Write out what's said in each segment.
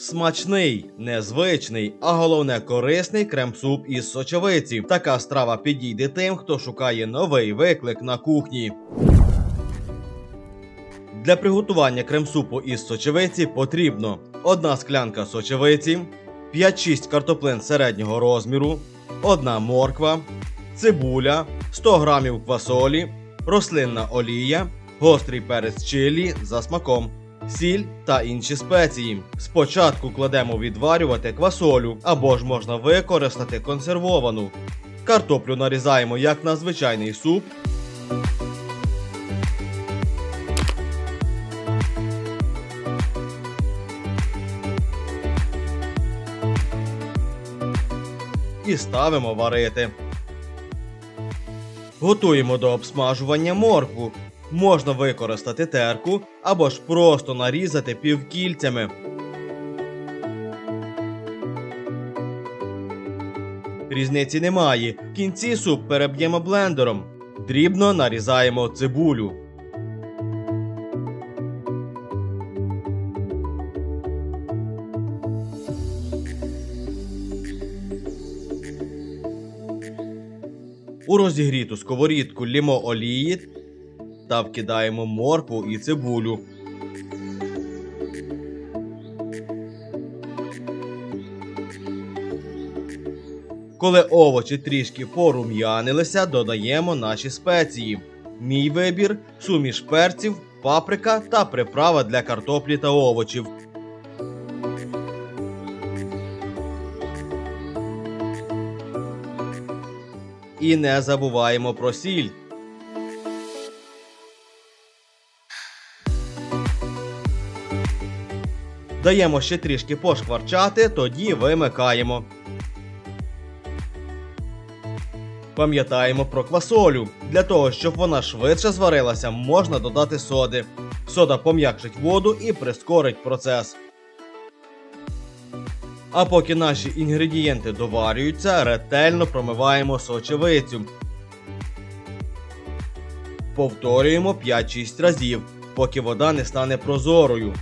Смачний, незвичний, а головне корисний крем-суп із сочевиці. Така страва підійде тим, хто шукає новий виклик на кухні. Для приготування крем-супу із сочевиці потрібно одна склянка сочевиці, 5-6 картоплин середнього розміру, одна морква, цибуля, 100 грамів квасолі, рослинна олія, гострий перець чилі за смаком, сіль та інші спеції. Спочатку кладемо відварювати квасолю або ж можна використати консервовану. Картоплю нарізаємо як на звичайний суп. І ставимо варити. Готуємо до обсмажування моркву. Можна використати терку або ж просто нарізати півкільцями. Різниці немає. В кінці суп переб'ємо блендером. Дрібно нарізаємо цибулю. У розігріту сковорідку лімо олії та вкидаємо моркву і цибулю. Коли овочі трішки порум'янилися, додаємо наші спеції. Мій вибір суміш перців, паприка та приправа для картоплі та овочів. І не забуваємо про сіль. Даємо ще трішки пошкварчати, тоді вимикаємо. Пам'ятаємо про квасолю. Для того, щоб вона швидше зварилася, можна додати соди. Сода пом'якшить воду і прискорить процес. А поки наші інгредієнти доварюються, ретельно промиваємо сочевицю. Повторюємо 5-6 разів, поки вода не стане прозорою.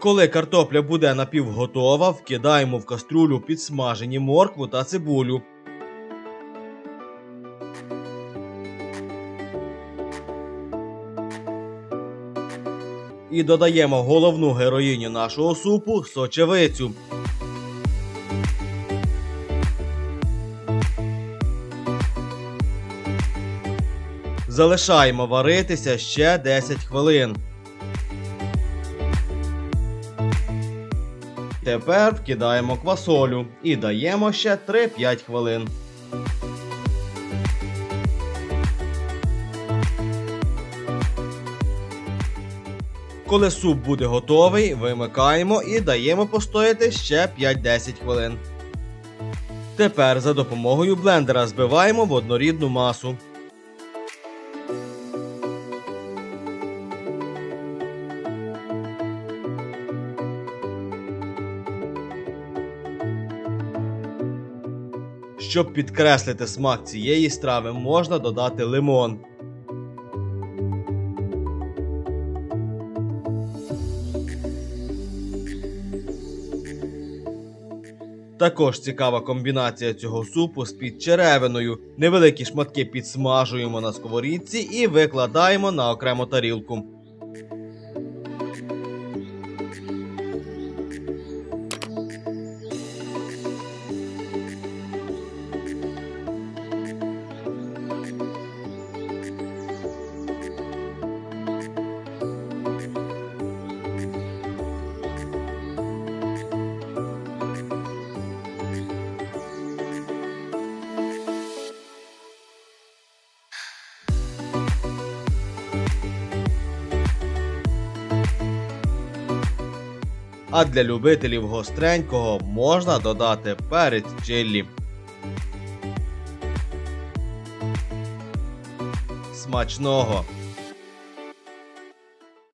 Коли картопля буде напівготова, вкидаємо в каструлю підсмажені моркву та цибулю. І додаємо головну героїню нашого супу сочевицю. Залишаємо варитися ще 10 хвилин. Тепер вкидаємо квасолю і даємо ще 3-5 хвилин. Коли суп буде готовий, вимикаємо і даємо постояти ще 5-10 хвилин. Тепер за допомогою блендера збиваємо в однорідну масу. Щоб підкреслити смак цієї страви, можна додати лимон. Також цікава комбінація цього супу з підчеревиною. Невеликі шматки підсмажуємо на сковорідці і викладаємо на окрему тарілку. А для любителів гостренького можна додати перець чиллі. Смачного!